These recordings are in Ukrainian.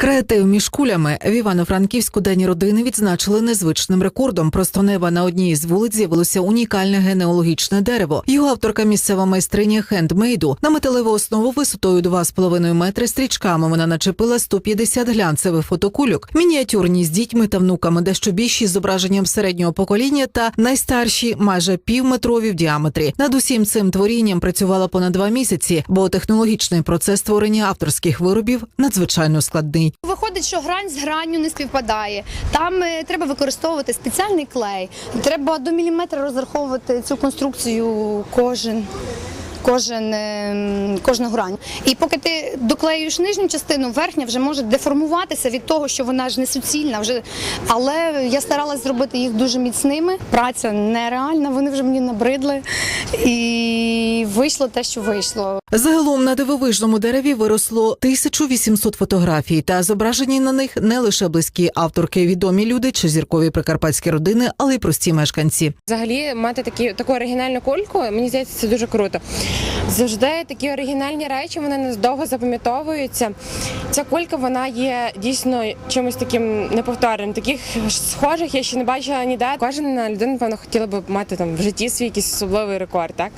Креатив між кулями в Івано-Франківську день родини відзначили незвичним рекордом. Просто неба на одній із вулиць з'явилося унікальне генеалогічне дерево. Його авторка місцева майстриня хендмейду на металеву основу висотою 2,5 метри стрічками. Вона начепила 150 глянцевих фотокульок, мініатюрні з дітьми та внуками, дещо більші з зображенням середнього покоління та найстарші майже півметрові в діаметрі. Над усім цим творінням працювала понад два місяці, бо технологічний процес створення авторських виробів надзвичайно складний. Виходить, що грань з гранню не співпадає. Там е, треба використовувати спеціальний клей. Треба до міліметра розраховувати цю конструкцію кожен. Кожен, е, кожну грань. І поки ти доклеюєш нижню частину, верхня вже може деформуватися від того, що вона ж не суцільна. Вже. Але я старалась зробити їх дуже міцними. Праця нереальна, вони вже мені набридли. І вийшло те, що вийшло. Загалом на дивовижному дереві виросло 1800 фотографій, та зображені на них не лише близькі авторки, відомі люди чи зіркові прикарпатські родини, але й прості мешканці. Взагалі мати такі таку оригінальну кульку, мені здається, це дуже круто. Завжди такі оригінальні речі вони надовго запам'ятовуються. Ця кулька вона є дійсно чимось таким неповторним. Таких схожих я ще не бачила ніде. Кожна людина, напевно, хотіла б мати там в житті свій якийсь особливий рекорд. Так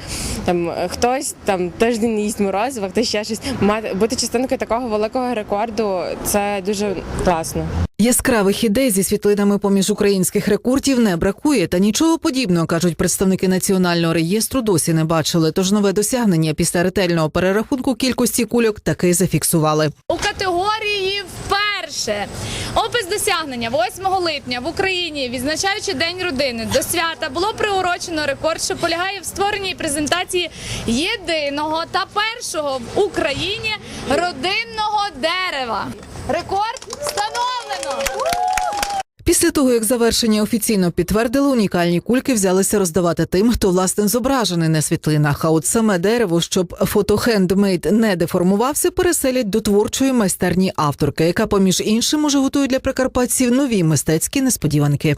там е, хтось там тиждень їсть морозива, хтось ще щось. Мати бути частинкою такого великого рекорду це дуже класно. Яскравих ідей зі світлинами поміж українських рекордів не бракує, та нічого подібного кажуть представники національного реєстру. Досі не бачили. Тож нове досягнення після ретельного перерахунку кількості кульок таки зафіксували. у категорії вперше. Опис досягнення 8 липня в Україні, відзначаючи День родини, до свята було приурочено рекорд, що полягає в створенні презентації єдиного та першого в Україні родинного дерева. Рекорд встановлено. Після того, як завершення офіційно підтвердили, унікальні кульки взялися роздавати тим, хто власне зображений на світлинах. А от саме дерево, щоб фотохендмейд не деформувався, переселять до творчої майстерні авторки, яка, поміж іншим, уже готує для прикарпатців нові мистецькі несподіванки.